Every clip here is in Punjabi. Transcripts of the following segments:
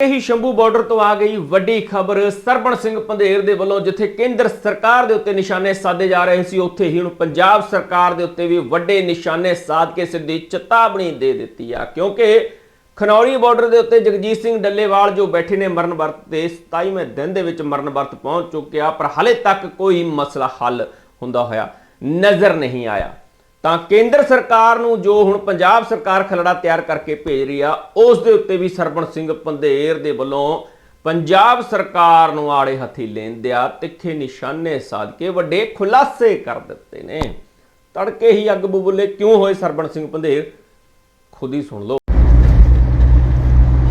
ਹੀ ਸ਼ੰਭੂ ਬਾਰਡਰ ਤੋਂ ਆ ਗਈ ਵੱਡੀ ਖਬਰ। ਸਰਬਣ ਸਿੰਘ ਪੰਧੇਰ ਦੇ ਵੱਲੋਂ ਜਿੱਥੇ ਕੇਂਦਰ ਸਰਕਾਰ ਦੇ ਉੱਤੇ ਨਿਸ਼ਾਨੇ ਸਾਧੇ ਜਾ ਰਹੇ ਸੀ, ਉੱਥੇ ਹੀ ਹੁਣ ਪੰਜਾਬ ਸਰਕਾਰ ਦੇ ਉੱਤੇ ਵੀ ਵੱਡੇ ਨਿਸ਼ਾਨੇ ਸਾਧ ਕੇ ਸਿੱਧੀ ਚੇਤਾਵਨੀ ਦੇ ਦਿੱਤੀ ਆ। ਕਿਉਂਕਿ ਖਨੌਰੀ ਬਾਰਡਰ ਦੇ ਉੱਤੇ ਜਗਜੀਤ ਸਿੰਘ ਡੱਲੇਵਾਲ ਜੋ ਬੈਠੇ ਨੇ ਮਰਨ ਵਰਤ ਤੇ 27ਵੇਂ ਦਿਨ ਦੇ ਵਿੱਚ ਮਰਨ ਵਰਤ ਪਹੁੰਚ ਚੁੱਕਿਆ, ਪਰ ਹਾਲੇ ਤੱਕ ਕੋਈ ਮਸਲਾ ਹੱਲ ਹੁੰਦਾ ਹੋਇਆ ਨਜ਼ਰ ਨਹੀਂ ਆਇਆ। ਤਾਂ ਕੇਂਦਰ ਸਰਕਾਰ ਨੂੰ ਜੋ ਹੁਣ ਪੰਜਾਬ ਸਰਕਾਰ ਖਲੜਾ ਤਿਆਰ ਕਰਕੇ ਭੇਜ ਰਹੀ ਆ, ਉਸ ਦੇ ਉੱਤੇ ਵੀ ਸਰਬਣ ਸਿੰਘ ਪੰਧੇਰ ਦੇ ਵੱਲੋਂ ਪੰਜਾਬ ਸਰਕਾਰ ਨੂੰ ਆੜੇ ਹੱਥੀ ਲੈਂਦਿਆ ਤਿੱਖੇ ਨਿਸ਼ਾਨੇ ਸਾਧ ਕੇ ਵੱਡੇ ਖੁਲਾਸੇ ਕਰ ਦਿੱਤੇ ਨੇ। ਤੜਕੇ ਹੀ ਅੱਗ ਬੁਬੁਲੇ ਕਿਉਂ ਹੋਏ ਸਰਬਣ ਸਿੰਘ ਪੰਧੇਰ? ਖੁਦ ਹੀ ਸੁਣ ਲਓ।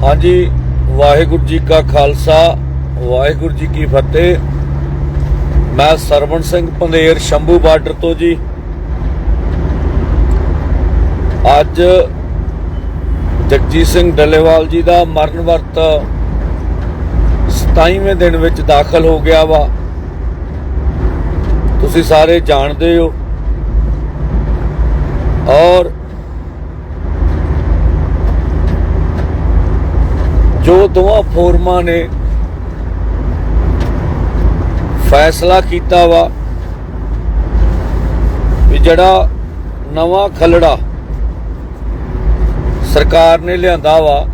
ਹਾਂਜੀ, ਵਾਹਿਗੁਰੂ ਜੀ ਕਾ ਖਾਲਸਾ, ਵਾਹਿਗੁਰੂ ਜੀ ਕੀ ਫਤਿਹ। ਮੈਂ ਸਰਵਣ ਸਿੰਘ ਪੰਧੇਰ, ਸ਼ੰਭੂ ਬਾਰਡਰ ਤੋਂ ਜੀ। ਅੱਜ ਜਗਜੀਤ ਸਿੰਘ ਡੱਲੇਵਾਲ ਜੀ ਦਾ ਮਰਨ ਵਰਤ 27ਵੇਂ ਦਿਨ ਵਿੱਚ ਦਾਖਲ ਹੋ ਗਿਆ ਵਾ। ਤੁਸੀਂ ਸਾਰੇ ਜਾਣਦੇ ਹੋ। ਔਰ ਜੋ ਦੋਵਾਂ ਫੋਰਮਾਂ ਨੇ ਫੈਸਲਾ ਕੀਤਾ ਵਾ ਵੀ ਜਿਹੜਾ ਨਵਾਂ ਖਲੜਾ ਸਰਕਾਰ ਨੇ ਲਿਆਂਦਾ ਵਾ।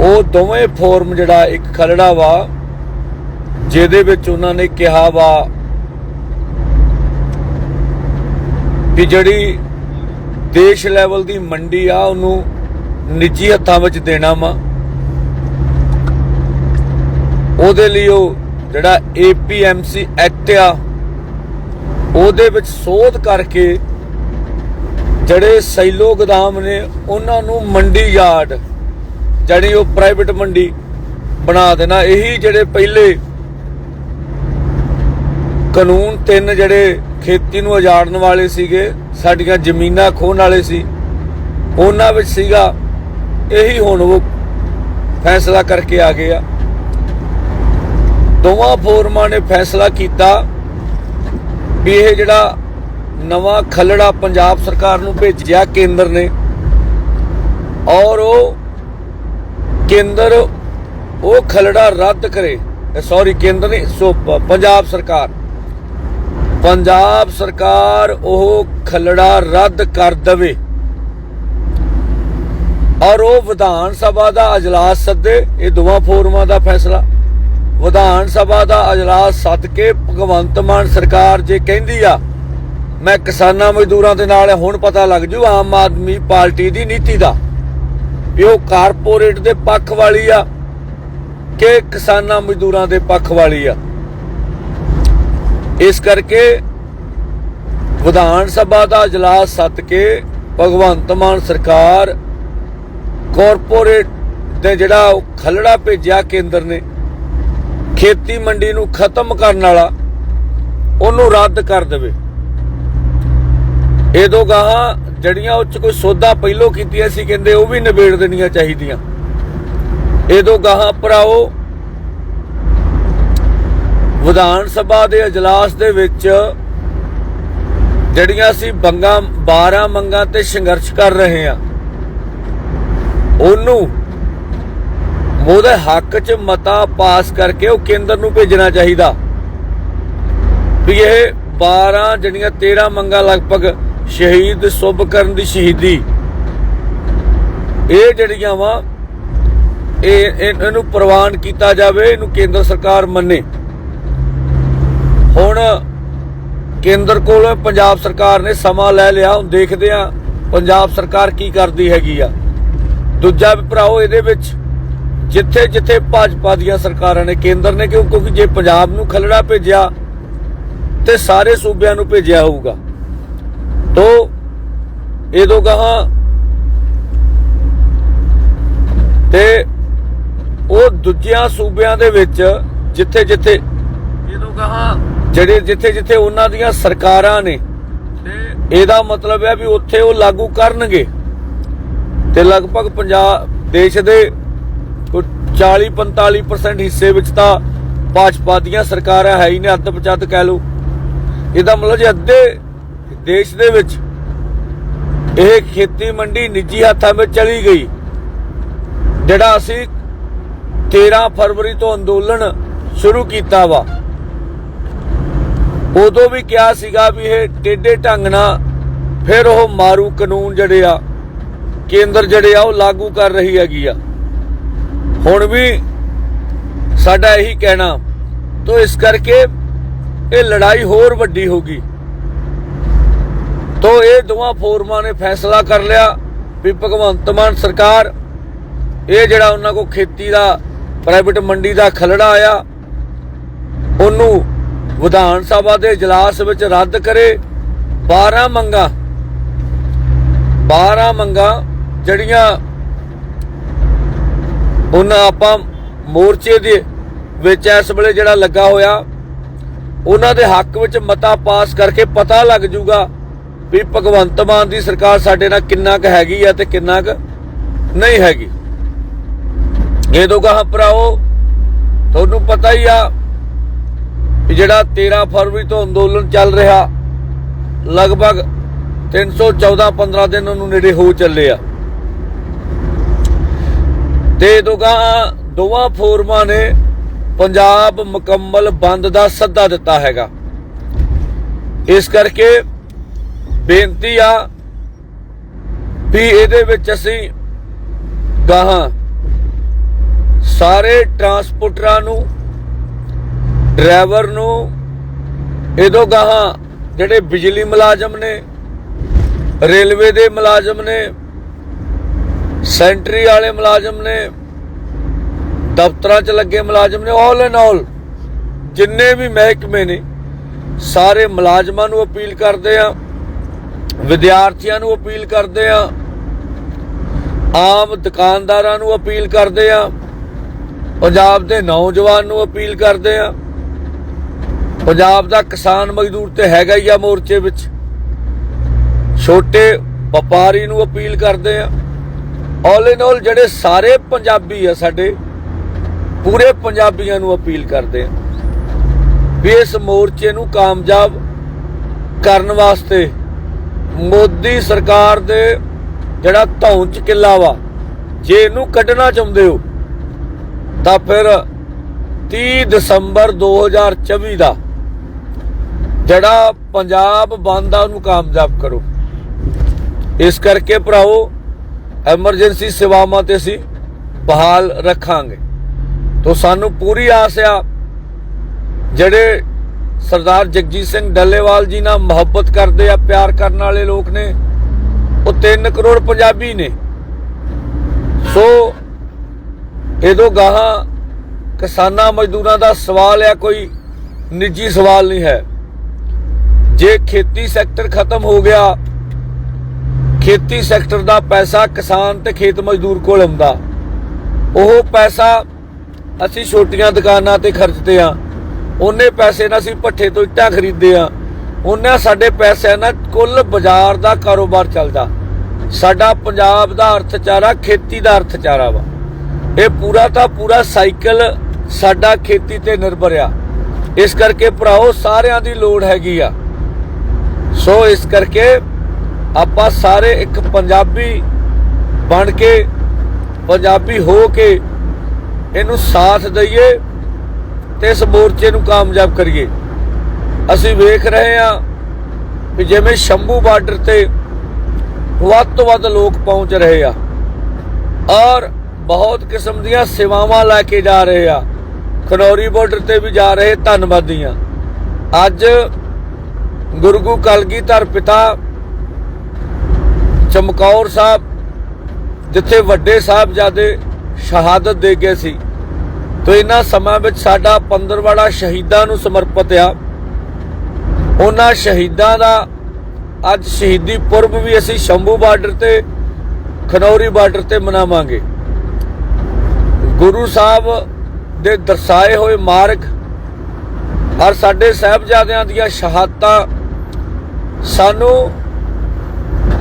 ਉਹ ਦੋਵੇਂ ਫੋਰਮ ਜਿਹੜਾ ਇੱਕ ਖਲੜਾ ਵਾ, ਜਿਹਦੇ ਵਿੱਚ ਉਹਨਾਂ ਨੇ ਕਿਹਾ ਵਾ ਵੀ ਜਿਹੜੀ ਦੇਸ਼ ਲੈਵਲ ਦੀ ਮੰਡੀ ਆ, ਉਹਨੂੰ ਨਿੱਜੀ ਹੱਥਾਂ ਵਿੱਚ ਦੇਣਾ ਵਾ। ਉਹਦੇ ਲਈ ਉਹ ਜਿਹੜਾ APMC ਐਕਟ ਆ, ਉਹਦੇ ਵਿੱਚ ਸੋਧ ਕਰਕੇ ਜਿਹੜੇ ਸੈਲੋ ਗੋਦਾਮ ਨੇ, ਉਹਨਾਂ ਨੂੰ ਮੰਡੀ ਯਾਰਡ ਜਿਹੜੀ ਉਹ ਪ੍ਰਾਈਵੇਟ ਮੰਡੀ ਬਣਾ ਦੇਣਾ। ਇਹੀ ਜਿਹੜੇ ਪਹਿਲੇ ਕਾਨੂੰਨ ਤਿੰਨ ਜਿਹੜੇ ਖੇਤੀ ਨੂੰ ਉਜਾੜਨ ਵਾਲੇ ਸੀਗੇ, ਸਾਡੀਆਂ ਜ਼ਮੀਨਾਂ ਖੋਹਣ ਵਾਲੇ ਸੀ, ਉਹਨਾਂ ਵਿੱਚ ਸੀਗਾ, ਇਹੀ ਹੁਣ ਉਹ ਫੈਸਲਾ ਕਰਕੇ ਆ ਗਏ ਆ। ਦੋਵਾਂ ਫੋਰਮਾਂ ਨੇ ਫੈਸਲਾ ਕੀਤਾ ਵੀ ਇਹ ਜਿਹੜਾ ਨਵਾਂ ਖਲੜਾ ਪੰਜਾਬ ਸਰਕਾਰ ਨੂੰ ਭੇਜਿਆ ਕੇਂਦਰ ਨੇ। ਔਰ ਉਹ ਕੇਂਦਰ ਉਹ ਖਲੜਾ ਰੱਦ ਕਰੇ। ਸੌਰੀ ਕੇਂਦਰ ਨਹੀਂ, ਸੋ ਪੰਜਾਬ ਸਰਕਾਰ। ਪੰਜਾਬ ਸਰਕਾਰ ਉਹ ਖਲੜਾ ਰੱਦ ਕਰ ਦਵੇ। ਔਰ ਉਹ ਵਿਧਾਨ ਸਭਾ ਦਾ ਅਜਲਾਸ ਸੱਦੇ, ਇਹ ਦੋਵਾਂ ਫੋਰਮਾਂ ਦਾ ਫੈਸਲਾ। ਵਿਧਾਨ ਸਭਾ ਦਾ ਅਜਲਾਸ ਸੱਦ ਕੇ ਭਗਵੰਤ ਮਾਨ ਸਰਕਾਰ ਜੇ ਕਹਿੰਦੀ ਆ ਮੈਂ ਕਿਸਾਨਾਂ ਮਜ਼ਦੂਰਾਂ ਦੇ ਨਾਲ ਹਾਂ, ਹੁਣ ਪਤਾ ਲੱਗ ਜੂ ਆਮ ਆਦਮੀ ਪਾਰਟੀ ਦੀ ਨੀਤੀ ਦਾ ਵੀ ਉਹ ਕਾਰਪੋਰੇਟ ਦੇ ਪੱਖ ਵਾਲੀ ਆ ਕਿ ਕਿਸਾਨਾਂ ਮਜ਼ਦੂਰਾਂ ਦੇ ਪੱਖ ਵਾਲੀ ਆ ਇਸ ਕਰਕੇ ਵਿਧਾਨ ਸਭਾ ਦਾ اجلاس ਸੱਦ ਕੇ ਭਗਵੰਤ ਮਾਨ ਸਰਕਾਰ ਕਾਰਪੋਰੇਟ ਦੇ ਜਿਹੜਾ ਉਹ ਖਲੜਾ ਭੇਜਿਆ ਕੇਂਦਰ ਨੇ ਖੇਤੀ ਮੰਡੀ ਨੂੰ ਖਤਮ ਕਰਨ ਵਾਲਾ ਉਹਨੂੰ ਰੱਦ ਕਰ ਦੇਵੇ ਇਹ ਦੋ ਗਾਹਾਂ ਜੜੀਆਂ ਉੱਚ ਕੋਈ ਸੌਦਾ ਪਹਿਲੋਂ ਕੀਤੀਆਂ ਸੀ ਕਹਿੰਦੇ ਉਹ ਵੀ ਨਿਬੇੜ ਦੇਣੀਆਂ ਚਾਹੀਦੀਆਂ ਇਹ ਦੋ ਗਾਹਾਂ ਭਰਾਓ ਵਿਧਾਨ ਸਭਾ ਦੇ اجلاس ਦੇ ਵਿੱਚ ਜਿਹੜੀਆਂ ਅਸੀਂ ਬੰਗਾ 12 ਮੰਗਾਂ ਤੇ ਸੰਘਰਸ਼ ਕਰ ਰਹੇ ਆ ਉਹਨੂੰ ਉਹਦੇ ਹੱਕ 'ਚ ਮਤਾ ਪਾਸ ਕਰਕੇ ਉਹ ਕੇਂਦਰ ਨੂੰ ਭੇਜਣਾ ਚਾਹੀਦਾ ਵੀ ਇਹ 12 ਜਿਹੜੀਆਂ 13 ਮੰਗਾਂ ਲਗਭਗ ਸ਼ਹੀਦ ਸੁਭ ਕਰਨ ਦੀ ਸ਼ਹੀਦੀ। ਇਹ ਜਿਹੜੀਆਂ ਵਾ, ਇਹ ਇਹਨੂੰ ਪ੍ਰਵਾਨ ਕੀਤਾ ਜਾਵੇ, ਇਹਨੂੰ ਕੇਂਦਰ ਸਰਕਾਰ ਮੰਨੇ। ਹੁਣ ਕੇਂਦਰ ਕੋਲ ਪੰਜਾਬ ਸਰਕਾਰ ਨੇ ਸਮਾਂ ਲੈ ਲਿਆ, ਹੁਣ ਦੇਖਦੇ ਆ ਪੰਜਾਬ ਸਰਕਾਰ ਕੀ ਕਰਦੀ ਹੈਗੀ ਆ। ਦੂਜਾ ਵੀ ਭਰਾਓ, ਇਹਦੇ ਵਿੱਚ ਜਿੱਥੇ ਜਿੱਥੇ ਭਾਜਪਾ ਦੀਆਂ ਸਰਕਾਰਾਂ ਨੇ, ਕੇਂਦਰ ਨੇ ਕਿਉਂ ਕਿਉਂਕਿ ਜੇ ਪੰਜਾਬ ਨੂੰ ਖਲੜਾ ਭੇਜਿਆ ਤੇ ਸਾਰੇ ਸੂਬਿਆਂ ਨੂੰ ਭੇਜਿਆ ਹੋਊਗਾ। ਤੋ ਇਹ ਦੋ ਗਾਹਾਂ ਤੇ ਉਹ ਦੂਜਿਆਂ ਸੂਬਿਆਂ ਦੇ ਵਿੱਚ ਜਿੱਥੇ ਜਿੱਥੇ ਇਹ ਦੋ ਜਿਹੜੇ ਜਿੱਥੇ ਜਿੱਥੇ ਉਹਨਾਂ ਦੀਆਂ ਸਰਕਾਰਾਂ ਨੇ ਤੇ ਇਹਦਾ ਮਤਲਬ ਹੈ ਵੀ ਉੱਥੇ ਉਹ ਲਾਗੂ ਕਰਨਗੇ ਤੇ ਲਗਭਗ ਪੰਜਾਬ ਦੇਸ਼ ਦੇ ਕੋਈ 40 45% ਹਿੱਸੇ ਵਿੱਚ ਤਾਂ ਭਾਜਪਾ ਦੀਆਂ ਸਰਕਾਰਾਂ ਹੈ ਹੀ ਨੇ, ਅੱਧ ਪਚੱਧ ਕਹਿ ਲਓ। ਇਹਦਾ ਮਤਲਬ ਜੇ ਅੱਧੇ ਦੇਸ਼ ਦੇ ਵਿੱਚ ਇਹ ਖੇਤੀ ਮੰਡੀ ਨਿੱਜੀ ਹੱਥਾਂ ਵਿੱਚ ਚਲੀ ਗਈ, ਜਿਹੜਾ ਅਸੀਂ 13 ਫਰਵਰੀ ਤੋਂ ਅੰਦੋਲਨ ਸ਼ੁਰੂ ਕੀਤਾ ਵਾ। ਉਦੋਂ ਵੀ ਕਿਹਾ ਸੀਗਾ ਵੀ ਇਹ ਟੇਡੇ ਢੰਗ ਨਾਲ ਫਿਰ ਉਹ ਮਾਰੂ ਕਾਨੂੰਨ ਜਿਹੜੇ ਆ, ਕੇਂਦਰ ਜਿਹੜੇ ਆ, ਉਹ ਲਾਗੂ ਕਰ ਰਹੀ ਹੈਗੀ ਆ। ਹੁਣ ਵੀ ਸਾਡਾ ਇਹੀ ਕਹਿਣਾ, ਤੋਂ ਇਸ ਕਰਕੇ ਇਹ ਲੜਾਈ ਹੋਰ ਵੱਡੀ ਹੋਗੀ ਤੋਂ ਇਹ ਦੋਵਾਂ ਫੋਰਮਾਂ ਨੇ ਫੈਸਲਾ ਕਰ ਲਿਆ ਵੀ ਭਗਵੰਤ ਮਾਨ ਸਰਕਾਰ, ਇਹ ਜਿਹੜਾ ਉਹਨਾਂ ਕੋ ਖੇਤੀ ਦਾ ਪ੍ਰਾਈਵੇਟ ਮੰਡੀ ਦਾ ਖਲੜਾ ਆਇਆ, ਉਹਨੂੰ ਵਿਧਾਨ ਸਭਾ ਦੇ ਇਜਲਾਸ ਵਿੱਚ ਰੱਦ ਕਰੇ। 12 ਮੰਗਾ 12 ਮੰਗਾ ਜਿਹੜੀਆਂ ਉਹਨਾਂ ਆਪਾਂ ਮੋਰਚੇ ਦੇ ਵਿੱਚ ਇਸ ਵੇਲੇ ਜਿਹੜਾ ਲੱਗਾ ਹੋਇਆ, ਉਹਨਾਂ ਦੇ ਹੱਕ ਵਿੱਚ ਮਤਾ ਪਾਸ ਕਰਕੇ ਪਤਾ ਲੱਗ ਜੂਗਾ ਵੀ ਭਗਵੰਤ ਮਾਨ ਦੀ ਸਰਕਾਰ ਸਾਡੇ ਨਾਲ ਕਿੰਨਾ ਕੁ ਹੈਗੀ ਆ ਤੇ ਕਿੰਨਾ ਕੁ ਨਹੀਂ ਹੈਗੀ। ਇਹ ਤੋਂ ਕਹਾ ਭਰਾਓ ਤੁਹਾਨੂੰ ਪਤਾ ਹੀ ਆ ਵੀ ਜਿਹੜਾ 13 ਫਰਵਰੀ ਤੋਂ ਅੰਦੋਲਨ ਚੱਲ ਰਿਹਾ, ਲਗਭਗ 314 15 ਦਿਨ ਉਹਨੂੰ ਨੇੜੇ ਹੋ ਚੱਲੇ ਆ। ਤੇ ਦੋਗਾ ਦੋਵਾਂ ਫੋਰਮਾਂ ਨੇ ਪੰਜਾਬ ਮੁਕੰਮਲ ਬੰਦ ਦਾ ਸੱਦਾ ਦਿੱਤਾ ਹੈਗਾ। ਇਸ ਕਰਕੇ ਬੇਨਤੀ ਆ ਵੀ ਇਹਦੇ ਵਿੱਚ ਅਸੀਂ ਗਾਹਾਂ ਸਾਰੇ ਟਰਾਂਸਪੋਰਟਰਾਂ ਨੂੰ, ਡਰਾਈਵਰ ਨੂੰ, ਇਹਦੋਂ ਗਾਹਾਂ ਜਿਹੜੇ ਬਿਜਲੀ ਮੁਲਾਜ਼ਮ ਨੇ, ਰੇਲਵੇ ਦੇ ਮੁਲਾਜ਼ਮ ਨੇ, ਸੈਂਟਰੀ ਵਾਲੇ ਮੁਲਾਜ਼ਮ ਨੇ, ਦਫ਼ਤਰਾਂ 'ਚ ਲੱਗੇ ਮੁਲਾਜ਼ਮ ਨੇ ਆਲ ਐਂਡ ਆਲ ਜਿੰਨੇ ਵੀ ਮਹਿਕਮੇ ਨੇ, ਸਾਰੇ ਮੁਲਾਜ਼ਮਾਂ ਨੂੰ ਅਪੀਲ ਕਰਦੇ ਆ ਵਿਦਿਆਰਥੀਆਂ ਨੂੰ ਅਪੀਲ ਕਰਦੇ ਆ, ਆਮ ਦੁਕਾਨਦਾਰਾਂ ਨੂੰ ਅਪੀਲ ਕਰਦੇ ਆ, ਪੰਜਾਬ ਦੇ ਨੌਜਵਾਨ ਨੂੰ ਅਪੀਲ ਕਰਦੇ ਆ, ਪੰਜਾਬ ਦਾ ਕਿਸਾਨ ਮਜ਼ਦੂਰ ਤੇ ਹੈਗਾ ਹੀ ਆ ਮੋਰਚੇ ਵਿੱਚ, ਛੋਟੇ ਵਪਾਰੀ ਨੂੰ ਅਪੀਲ ਕਰਦੇ ਆ। ਆਲ ਇਨ ਆਲ ਜਿਹੜੇ ਸਾਰੇ ਪੰਜਾਬੀ ਆ ਸਾਡੇ, ਪੂਰੇ ਪੰਜਾਬੀਆਂ ਨੂੰ ਅਪੀਲ ਕਰਦੇ ਆ ਵੀ ਇਸ ਮੋਰਚੇ ਨੂੰ ਕਾਮਯਾਬ ਕਰਨ ਵਾਸਤੇ ਮੋਦੀ ਸਰਕਾਰ ਦੇ ਜਿਹੜਾ ਧੌਂਚ ਕਿੱਲਾ ਵਾ, ਜੇ ਇਹਨੂੰ ਕੱਢਣਾ ਚਾਹੁੰਦੇ ਹੋ, ਤਾਂ ਫਿਰ 30 ਦਸੰਬਰ 2024 ਦਾ ਜਿਹੜਾ ਪੰਜਾਬ ਬੰਦ ਆ, ਉਹਨੂੰ ਕਾਮਯਾਬ ਕਰੋ। ਇਸ ਕਰਕੇ ਭਰਾਓ ਐਮਰਜੈਂਸੀ ਸੇਵਾਵਾਂ ਤੇ ਅਸੀਂ ਬਹਾਲ ਰੱਖਾਂਗੇ। ਤੋਂ ਸਾਨੂੰ ਪੂਰੀ ਆਸ ਆ, ਜਿਹੜੇ ਸਰਦਾਰ ਜਗਜੀਤ ਸਿੰਘ ਡੱਲੇਵਾਲ ਜੀ ਨਾਲ ਮੁਹੱਬਤ ਕਰਦੇ ਆ, ਪਿਆਰ ਕਰਨ ਵਾਲੇ ਲੋਕ ਨੇ। ਉਹ 3 ਕਰੋੜ ਪੰਜਾਬੀ ਨੇ। ਸੋ ਇਹਦੋਂ ਗਾਹਾਂ ਕਿਸਾਨਾਂ ਮਜ਼ਦੂਰਾਂ ਦਾ ਸਵਾਲ ਆ, ਕੋਈ ਨਿੱਜੀ ਸਵਾਲ ਨਹੀਂ ਹੈ। ਜੇ ਖੇਤੀ ਸੈਕਟਰ ਖਤਮ ਹੋ ਗਿਆ, ਖੇਤੀ ਸੈਕਟਰ ਦਾ ਪੈਸਾ ਕਿਸਾਨ ਤੇ ਖੇਤ ਮਜ਼ਦੂਰ ਕੋਲ ਆਉਂਦਾ। ਉਹ ਪੈਸਾ ਅਸੀਂ ਛੋਟੀਆਂ ਦੁਕਾਨਾਂ ਤੇ ਖਰਚਦੇ ਆ। ਉਹਨੇ ਪੈਸੇ ਨਾਲ ਅਸੀਂ ਪੱਠੇ ਤੋਂ ਇੱਟਾਂ ਖਰੀਦੇ ਆ। ਉਹਨਾਂ ਸਾਡੇ ਪੈਸਿਆਂ ਨਾਲ ਕੁੱਲ ਬਾਜ਼ਾਰ ਦਾ ਕਾਰੋਬਾਰ ਚੱਲਦਾ। ਸਾਡਾ ਪੰਜਾਬ ਦਾ ਅਰਥਚਾਰਾ ਖੇਤੀ ਦਾ ਅਰਥਚਾਰਾ ਵਾ। ਇਹ ਪੂਰਾ ਤਾਂ ਪੂਰਾ ਸਾਈਕਲ ਸਾਡਾ ਖੇਤੀ ਤੇ ਨਿਰਭਰ ਆ। ਇਸ ਕਰਕੇ ਭਰਾਓ, ਸਾਰਿਆਂ ਦੀ ਲੋੜ ਹੈਗੀ ਆ। ਸੋ ਇਸ ਕਰਕੇ ਆਪਾਂ ਸਾਰੇ ਇੱਕ ਪੰਜਾਬੀ ਬਣ ਕੇ, ਪੰਜਾਬੀ ਹੋ ਕੇ ਇਹਨੂੰ ਸਾਥ ਦਈਏ। ਤੇ ਇਸ ਮੋਰਚੇ ਨੂੰ ਕਾਮਯਾਬ ਕਰੀਏ। ਅਸੀਂ ਵੇਖ ਰਹੇ ਹਾਂ ਕਿ ਜਿਵੇਂ ਸ਼ੰਭੂ ਬਾਰਡਰ ਤੇ ਵੱਧ ਤੋਂ ਵੱਧ ਲੋਕ ਪਹੁੰਚ ਰਹੇ ਆ ਔਰ ਬਹੁਤ ਕਿਸਮ ਦੀਆਂ ਸੇਵਾਵਾਂ ਲੈ ਕੇ ਜਾ ਰਹੇ ਆ। ਖਨੌਰੀ ਬਾਰਡਰ ਤੇ ਵੀ ਜਾ ਰਹੇ ਧੰਨਵਾਦੀਆਂ ਅੱਜ ਗੁਰਗੂ ਕਲਗੀਧਰ ਪਿਤਾ ਚਮਕੌਰ ਸਾਹਿਬ, ਜਿੱਥੇ ਵੱਡੇ ਸਾਹਿਬਜ਼ਾਦੇ ਸ਼ਹਾਦਤ ਦੇ ਗਏ ਸੀ। ਤੋ ਇਹਨਾਂ ਸਮਾਂ ਵਿੱਚ ਸਾਡਾ ਪੰਦਰਵਾੜਾ ਸ਼ਹੀਦਾਂ ਨੂੰ ਸਮਰਪਿਤ ਆ। ਉਹਨਾਂ ਸ਼ਹੀਦਾਂ ਦਾ ਅੱਜ ਸ਼ਹੀਦੀ ਪੁਰਬ ਵੀ ਅਸੀਂ ਸ਼ੰਭੂ ਬਾਰਡਰ ਤੇ, ਖਨੌਰੀ ਬਾਰਡਰ ਤੇ ਮਨਾਵਾਂਗੇ। ਗੁਰੂ ਸਾਹਿਬ ਦੇ ਦਰਸਾਏ ਹੋਏ ਮਾਰਗ ਔਰ ਸਾਡੇ ਸਾਹਿਬਜ਼ਾਦਿਆਂ ਦੀਆਂ ਸ਼ਹਾਦਤਾਂ, ਸਾਨੂੰ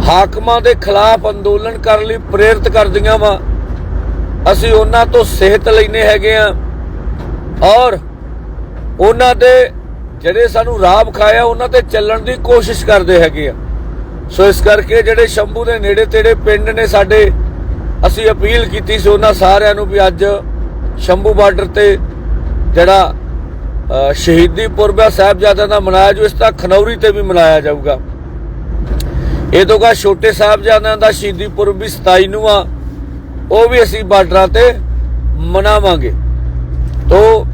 ਹਾਕਮਾਂ ਦੇ ਖਿਲਾਫ ਅੰਦੋਲਨ ਕਰਨ ਲਈ ਪ੍ਰੇਰਿਤ ਕਰਦੀਆਂ ਵਾ। ਅਸੀਂ ਉਹਨਾਂ ਤੋਂ ਸਿਹਤ ਲੈਨੇ ਹੈਗੇ ਆ ਔਰ ਉਹਨਾਂ ਦੇ ਜਿਹੜੇ ਸਾਨੂੰ ਰਾਹ ਵਿਖਾਇਆ, ਉਹਨਾਂ ਤੇ ਚੱਲਣ ਦੀ ਕੋਸ਼ਿਸ਼ ਕਰਦੇ ਹੈਗੇ ਆ ਸੋ ਇਸ ਕਰਕੇ ਜਿਹੜੇ ਸ਼ੰਭੂ ਦੇ ਨੇੜੇ ਤੇੜੇ ਪਿੰਡ ਨੇ ਸਾਡੇ, ਅਸੀਂ ਅਪੀਲ ਕੀਤੀ ਸੀ ਉਹਨਾਂ ਸਾਰਿਆਂ ਨੂੰ ਵੀ ਅੱਜ ਸ਼ੰਭੂ ਬਾਰਡਰ ਤੇ ਜਿਹੜਾ ਸ਼ਹੀਦੀ ਪੁਰਬ ਹੈ ਸਾਹਿਬਜ਼ਾਦਿਆਂ ਦਾ ਮਨਾਇਆ ਜੋ ਇਸ ਤਰ੍ਹਾਂ ਖਨੌਰੀ ਤੇ ਵੀ ਮਨਾਇਆ ਜਾਊਗਾ। ਇਹ ਤੋਂ ਕਾ ਛੋਟੇ ਸਾਹਿਬਜ਼ਾਦਿਆਂ ਦਾ ਸ਼ਹੀਦੀ ਪੁਰਬ ਵੀ 27 ਨੂੰ ਆ। ਉਹ ਵੀ ਅਸੀਂ ਬਾਰਡਰਾਂ ਤੇ ਮਨਾਵਾਂਗੇ। ਤੋ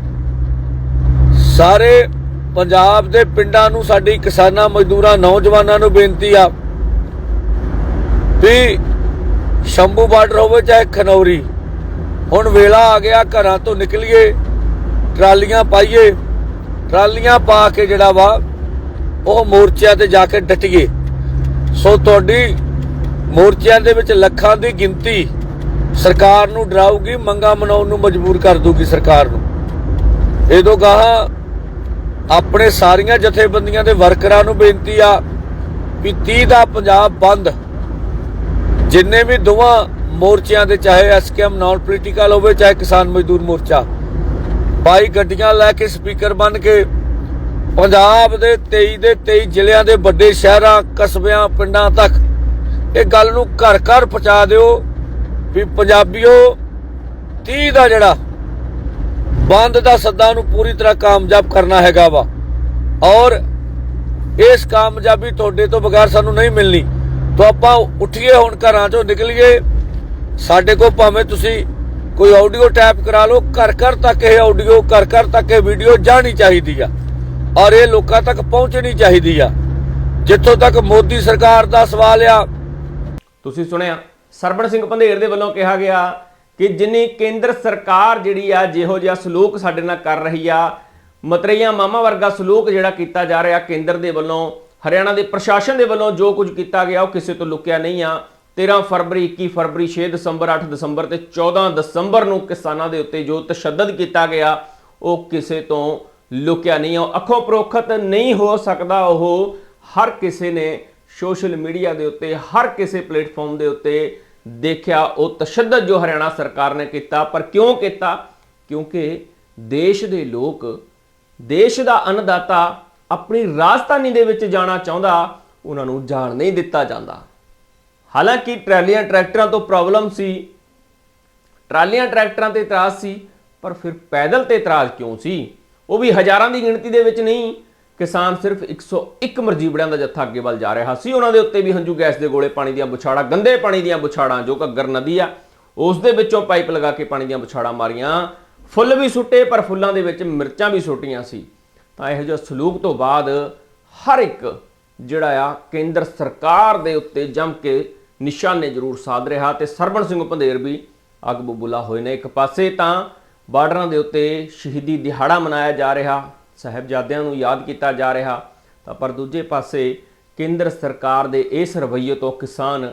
ਸਾਰੇ ਪੰਜਾਬ ਦੇ ਪਿੰਡਾਂ ਨੂੰ ਸਾਡੀ ਕਿਸਾਨਾਂ, ਮਜ਼ਦੂਰਾਂ, ਨੌਜਵਾਨਾਂ ਨੂੰ ਬੇਨਤੀ ਆ ਵੀ ਸ਼ੰਭੂ ਬਾਰਡਰ ਹੋਵੇ ਚਾਹੇ ਖਨੌਰੀ, ਹੁਣ ਵੇਲਾ ਆ ਗਿਆ ਘਰਾਂ ਤੋਂ ਨਿਕਲੀਏ, ਟਰਾਲੀਆਂ ਪਾਈਏ, ਟਰਾਲੀਆਂ ਪਾ ਕੇ ਜਿਹੜਾ ਵਾ ਉਹ ਮੋਰਚਿਆਂ ਤੇ ਜਾ ਕੇ ਡਟੀਏ। ਸੋ ਤੁਹਾਡੀ ਮੋਰਚਿਆਂ ਦੇ ਵਿੱਚ ਲੱਖਾਂ ਦੀ ਗਿਣਤੀ ਸਰਕਾਰ ਨੂੰ ਡਰਾਊਗੀ, ਮੰਗਾ ਮਨਾਉਣ ਨੂੰ ਮਜਬੂਰ ਕਰ ਦੂਗੀ ਸਰਕਾਰ ਨੂੰ। ਇਹ ਤੋਂ ਗਾਹਾਂ ਆਪਣੇ ਸਾਰੀਆਂ ਜਥੇਬੰਦੀਆਂ ਦੇ ਵਰਕਰਾਂ ਨੂੰ ਬੇਨਤੀ ਆ ਵੀ 30 ਦਾ ਪੰਜਾਬ ਬੰਦ। ਜਿੰਨੇ ਵੀ ਦੋਵਾਂ ਮੋਰਚਿਆਂ ਦੇ, ਚਾਹੇ ਐਸਕੇਐਮ ਨਾਨ ਪੋਲੀਟੀਕਲ ਹੋਵੇ, ਚਾਹੇ ਕਿਸਾਨ ਮਜ਼ਦੂਰ ਮੋਰਚਾ, ਬਾਈ ਗੱਡੀਆਂ ਲੈ ਕੇ ਸਪੀਕਰ ਬਣ ਕੇ ਪੰਜਾਬ ਦੇ 23 ਦੇ 23 ਜ਼ਿਲ੍ਹਿਆਂ ਦੇ ਵੱਡੇ ਸ਼ਹਿਰਾਂ, ਕਸਬਿਆਂ, ਪਿੰਡਾਂ ਤੱਕ ਇਹ ਗੱਲ ਨੂੰ ਘਰ ਘਰ ਪਹੁੰਚਾ ਦਿਓ। ਵੀ ਪੰਜਾਬੀਓ 30 ਦਾ ਜਿਹੜਾ ਬੰਦ ਦਾ ਸੱਦਾ ਨੂੰ ਪੂਰੀ ਤਰ੍ਹਾਂ ਕਾਮਯਾਬ ਕਰਨਾ ਹੈਗਾ ਵਾ। ਔਰ ਇਸ ਕਾਮਯਾਬੀ ਤੁਹਾਡੇ ਤੋਂ ਬਗੈਰ ਸਾਨੂੰ ਨਹੀਂ ਮਿਲਣੀ। ਤਾਂ ਆਪਾਂ ਉੱਠੀਏ ਹੁਣ ਘਰਾਂ ਚੋਂ ਨਿਕਲੀਏ। ਸਾਡੇ ਕੋਲ ਭਾਵੇਂ ਤੁਸੀਂ ਕੋਈ ਆਡੀਓ ਟੈਪ ਕਰਾ ਲਓ, ਘਰ ਘਰ ਤੱਕ ਇਹ ਆਡੀਓ ਘਰ ਘਰ ਤੱਕ ਇਹ ਵੀਡੀਓ ਜਾਣੀ ਚਾਹੀਦੀ ਆ। ਔਰ ਇਹ ਲੋਕਾਂ ਤੱਕ ਪਹੁੰਚਣੀ ਚਾਹੀਦੀ ਆ। ਜਿੱਥੋਂ ਤੱਕ ਮੋਦੀ ਸਰਕਾਰ ਦਾ ਸਵਾਲ ਆ। ਤੁਸੀਂ ਸੁਣਿਆ ਸਰਬਣ ਸਿੰਘ ਪੰਧੇਰ ਦੇ ਵੱਲੋਂ ਕਿਹਾ ਗਿਆ ਕਿ ਜਿੰਨੀ ਕੇਂਦਰ ਸਰਕਾਰ ਜਿਹੜੀ ਆ, ਜਿਹੋ ਜਿਹਾ ਸਲੂਕ ਸਾਡੇ ਨਾਲ ਕਰ ਰਹੀ ਆ, ਮਤਰਈਆ ਮਾਮਾ ਵਰਗਾ ਸਲੂਕ ਜਿਹੜਾ ਕੀਤਾ ਜਾ ਰਿਹਾ ਕੇਂਦਰ ਦੇ ਵੱਲੋਂ, ਹਰਿਆਣਾ ਦੇ ਪ੍ਰਸ਼ਾਸਨ ਦੇ ਵੱਲੋਂ ਜੋ ਕੁਝ ਕੀਤਾ ਗਿਆ, ਉਹ ਕਿਸੇ ਤੋਂ ਲੁਕਿਆ ਨਹੀਂ ਆ। 13 ਫਰਵਰੀ 21 ਫਰਵਰੀ 6 ਦਸੰਬਰ 8 ਦਸੰਬਰ ਤੇ 14 ਦਸੰਬਰ ਨੂੰ ਕਿਸਾਨਾਂ ਦੇ ਉੱਤੇ ਜੋ ਤਸ਼ੱਦਦ ਕੀਤਾ ਗਿਆ, ਉਹ ਕਿਸੇ ਤੋਂ ਲੁਕਿਆ ਨਹੀਂ ਆ। ਅੱਖੋਂ ਪਰੋਖਤ ਨਹੀਂ ਹੋ ਸਕਦਾ ਉਹ ਹਰ ਕਿਸੇ ਨੇ ਸੋਸ਼ਲ ਮੀਡੀਆ ਦੇ ਉੱਤੇ, ਹਰ ਕਿਸੇ ਪਲੇਟਫਾਰਮ ਦੇ ਉੱਤੇ ਦੇਖਿਆ, ਉਹ ਤਸ਼ੱਦਦ ਜੋ ਹਰਿਆਣਾ ਸਰਕਾਰ ਨੇ ਕੀਤਾ, ਪਰ ਕਿਉਂ ਕੀਤਾ? ਕਿਉਂਕਿ ਦੇਸ਼ ਦੇ ਲੋਕ, ਦੇਸ਼ ਦਾ ਅੰਨਦਾਤਾ ਆਪਣੀ ਰਾਜਧਾਨੀ ਦੇ ਵਿੱਚ ਜਾਣਾ ਚਾਹੁੰਦਾ, ਉਹਨਾਂ ਨੂੰ ਜਾਣ ਨਹੀਂ ਦਿੱਤਾ ਜਾਂਦਾ। ਹਾਲਾਂਕਿ ਟਰਾਲੀਆਂ ਟਰੈਕਟਰਾਂ ਤੋਂ ਪ੍ਰੋਬਲਮ ਸੀ, ਟਰਾਲੀਆਂ ਟਰੈਕਟਰਾਂ ਤੇ ਇਤਰਾਜ਼ ਸੀ, ਪਰ ਫਿਰ ਪੈਦਲ ਤੇ ਇਤਰਾਜ਼ ਕਿਉਂ ਸੀ? ਉਹ ਵੀ ਹਜ਼ਾਰਾਂ ਦੀ ਗਿਣਤੀ ਦੇ ਵਿੱਚ ਨਹੀਂ ਕਿਸਾਨ ਸਿਰਫ 101 ਮਰਜੀਬੜਿਆਂ ਦਾ ਜੱਥਾ ਅੱਗੇ ਵੱਲ ਜਾ ਰਿਹਾ ਸੀ। ਉਹਨਾਂ ਦੇ ਉੱਤੇ ਵੀ ਹੰਝੂ ਗੈਸ ਦੇ ਗੋਲੇ, ਪਾਣੀ ਦੀਆਂ ਬੁਛਾੜਾਂ, ਗੰਦੇ ਪਾਣੀ ਦੀਆਂ ਬੁਛਾੜਾਂ, ਜੋ ਘੱਗਰ ਨਦੀ ਆ, ਉਸ ਦੇ ਵਿੱਚੋਂ ਪਾਈਪ ਲਗਾ ਕੇ ਪਾਣੀ ਦੀਆਂ ਬੁਛਾੜਾਂ ਮਾਰੀਆਂ। ਫੁੱਲ ਵੀ ਸੁੱਟੇ, ਪਰ ਫੁੱਲਾਂ ਦੇ ਵਿੱਚ ਮਿਰਚਾਂ ਵੀ ਸੁੱਟੀਆਂ ਸੀ। ਤਾਂ ਇਹੋ ਜਿਹਾ ਸਲੂਕ ਤੋਂ ਬਾਅਦ ਹਰ ਇੱਕ ਜਿਹੜਾ ਆ, ਕੇਂਦਰ ਸਰਕਾਰ ਦੇ ਉੱਤੇ ਜੰਮ ਕੇ ਨਿਸ਼ਾਨੇ ਜ਼ਰੂਰ ਸਾਧ ਰਿਹਾ ਤੇ ਸਰਬਣ ਸਿੰਘ ਪੰਧੇਰ ਵੀ ਅੱਗ ਬਬੂਲਾ ਹੋਏ ਨੇ ਇੱਕ ਪਾਸੇ। ਤਾਂ ਬਾਰਡਰਾਂ ਦੇ ਉੱਤੇ ਸ਼ਹੀਦੀ ਦਿਹਾੜਾ ਮਨਾਇਆ ਜਾ ਰਿਹਾ। ਸਾਹਿਬਜ਼ਾਦਿਆਂ ਨੂੰ ਯਾਦ ਕੀਤਾ ਜਾ ਰਿਹਾ ਤਾਂ ਪਰ ਦੂਜੇ ਪਾਸੇ ਕੇਂਦਰ ਸਰਕਾਰ ਦੇ ਇਸ ਰਵੱਈਏ ਤੋਂ ਕਿਸਾਨ